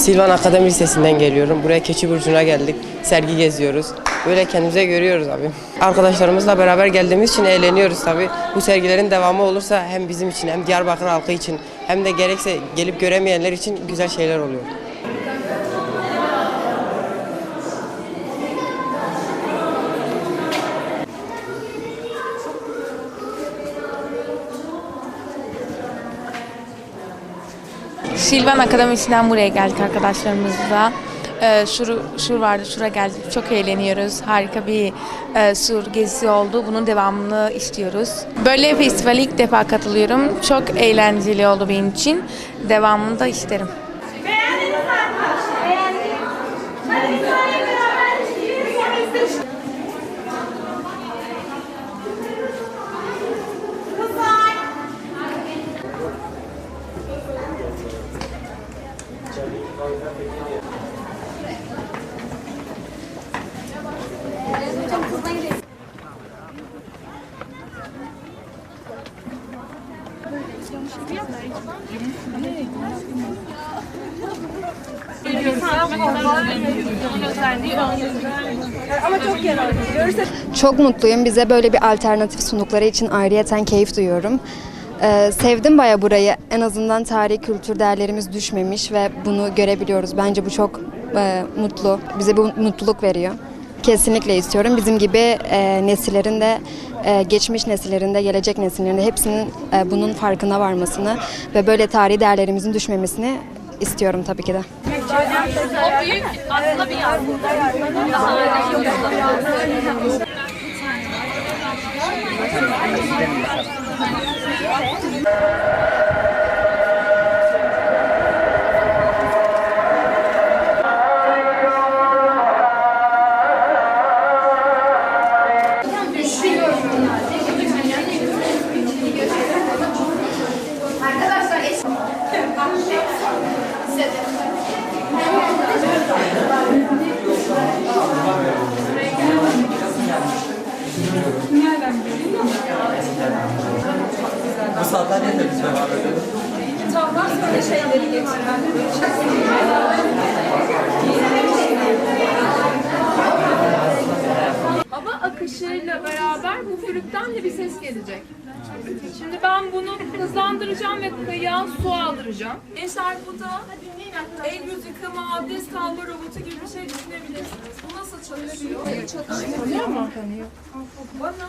Silvan Akademi Lisesi'nden geliyorum. Buraya Keçi Burcu'na geldik. Sergi geziyoruz. Böyle kendimize görüyoruz abi. Arkadaşlarımızla beraber geldiğimiz için eğleniyoruz tabii. Bu sergilerin devamı olursa hem bizim için hem Diyarbakır halkı için hem de gerekse gelip göremeyenler için güzel şeyler oluyor. Silvan Akademisi'nden buraya geldik arkadaşlarımızla. Ee, şur, şur vardı, şura geldik. Çok eğleniyoruz. Harika bir e, sur gezisi oldu. Bunun devamını istiyoruz. Böyle festivale ilk defa katılıyorum. Çok eğlenceli oldu benim için. Devamını da isterim. Beğendiniz arkadaşlar? Beğendim. Hadi bir saniye beraber Çok mutluyum. Bize böyle bir alternatif sundukları için ayrıyeten keyif duyuyorum. Ee, sevdim baya burayı. En azından tarihi kültür değerlerimiz düşmemiş ve bunu görebiliyoruz. Bence bu çok e, mutlu. Bize bu mutluluk veriyor. Kesinlikle istiyorum. Bizim gibi e, nesillerin de e, geçmiş nesillerin de gelecek nesillerin de hepsinin e, bunun farkına varmasını ve böyle tarihi değerlerimizin düşmemesini istiyorum tabii ki de. Bu sandalye de bize var öyle. Hava akışıyla beraber bu flütten de bir ses gelecek. Şimdi ben bunu hızlandıracağım ve kıyıya su aldıracağım. Gençler bu da el yüz yıkama, abdest alma robotu gibi bir şey düşünebilirsiniz. Bu nasıl çalışıyor? Çalışıyor mu? Bana